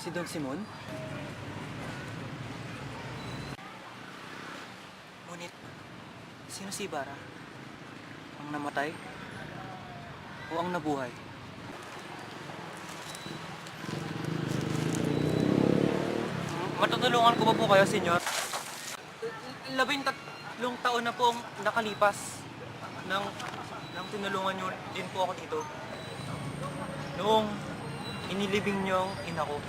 Si Don Simon? Ngunit, sino si Ibarra? Ang namatay? O ang nabuhay? Matutulungan ko ba po kayo, senyor? Labing tatlong taon na po ang nakalipas nang, nang tinulungan nyo din po ako dito. Noong inilibing nyo ang ina ko.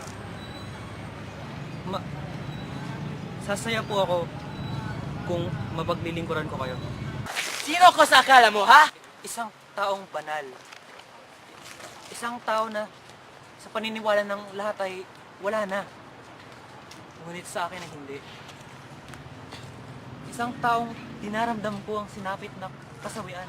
Sasaya po ako kung mapaglilingkuran ko kayo. Sino ko sa akala mo, ha? Isang taong banal. Isang tao na sa paniniwala ng lahat ay wala na. Ngunit sa akin ay hindi. Isang taong dinaramdam ko ang sinapit na kasawian.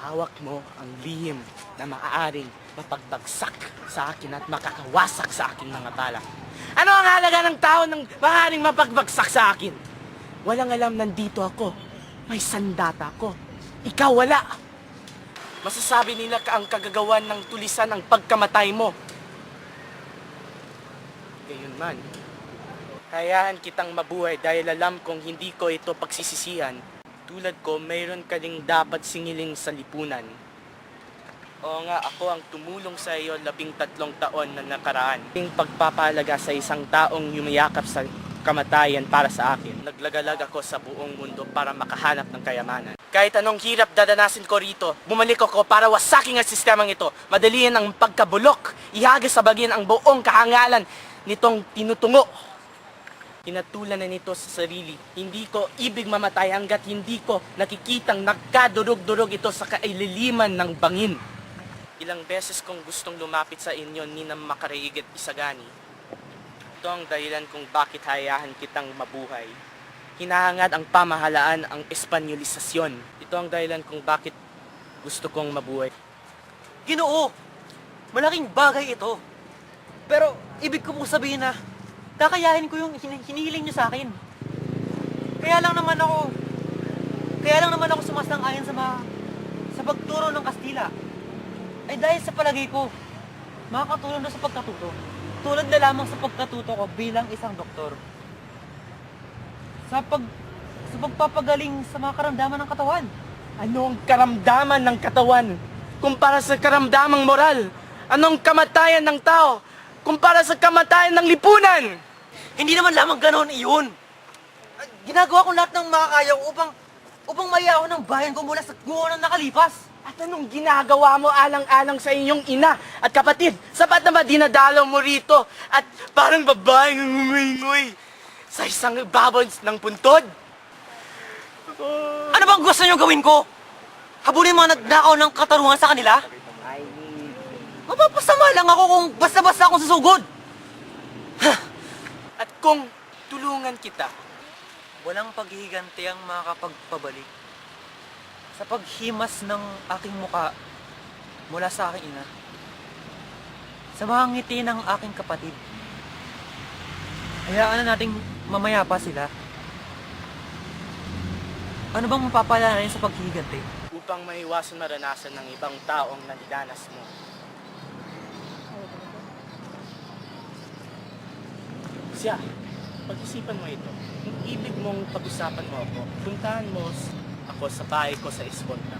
Hawak mo ang lihim na maaaring mapagbagsak sa akin at makakawasak sa aking mga bala. Ano ang halaga ng tao ng maaaring mapagbagsak sa akin? Walang alam nandito ako. May sandata ako. Ikaw wala. Masasabi nila ka ang kagagawan ng tulisan ng pagkamatay mo. Gayon man, hayaan kitang mabuhay dahil alam kong hindi ko ito pagsisisihan. Tulad ko, mayroon ka ding dapat singiling sa lipunan. Oo nga, ako ang tumulong sa iyo labing tatlong taon na nakaraan. Yung pagpapalaga sa isang taong yumayakap sa kamatayan para sa akin. Naglagalag ako sa buong mundo para makahanap ng kayamanan. Kahit anong hirap dadanasin ko rito, bumalik ako para wasakin ang sistemang ito. Madaliin ang pagkabulok, ihagas sa bagin ang buong kahangalan nitong tinutungo. Pinatulan na nito sa sarili. Hindi ko ibig mamatay hanggat hindi ko nakikitang nagkadurog-durog ito sa kaililiman ng bangin. Ilang beses kong gustong lumapit sa inyo ni na makaraigit isagani. Ito ang dahilan kung bakit hayahan kitang mabuhay. Hinahangad ang pamahalaan ang espanyolisasyon. Ito ang dahilan kung bakit gusto kong mabuhay. Ginoo! Malaking bagay ito. Pero ibig ko po sabihin na kakayahin ko yung hin- hinihiling niyo sa akin. Kaya lang naman ako kaya lang naman ako sumasang-ayon sa mga sa pagturo ng Kastila. Ay dahil sa palagay ko, makakatulong na sa pagkatuto. Tulad na lamang sa pagkatuto ko bilang isang doktor. Sa pag sa pagpapagaling sa mga karamdaman ng katawan. Ano ang karamdaman ng katawan kumpara sa karamdamang moral? Anong kamatayan ng tao kumpara sa kamatayan ng lipunan? Hindi naman lamang ganon iyon. Ginagawa ko lahat ng makakaya ko upang upang maya ako ng bayan ko mula sa guho ng nakalipas. At anong ginagawa mo alang-alang sa inyong ina at kapatid? Sapat na ba dinadalaw mo rito at parang babaeng ngumingoy sa isang baboy ng puntod? Ano bang gusto niyo gawin ko? Habulin mga nagnakaw ng katarungan sa kanila? Mapapasama lang ako kung basta-basta akong susugod. Kung tulungan kita, Walang paghihiganti ang makakapagpabalik sa paghimas ng aking muka mula sa aking ina. Sa mga ngiti ng aking kapatid. Hayaan na nating mamaya pa sila. Ano bang mapapala natin sa paghihiganti? upang maiwasan maranasan ng ibang taong nalidanas mo. Siya, pag-isipan mo ito. Kung ibig mong pag-usapan mo ako, puntahan mo ako sa bahay ko sa Esponta.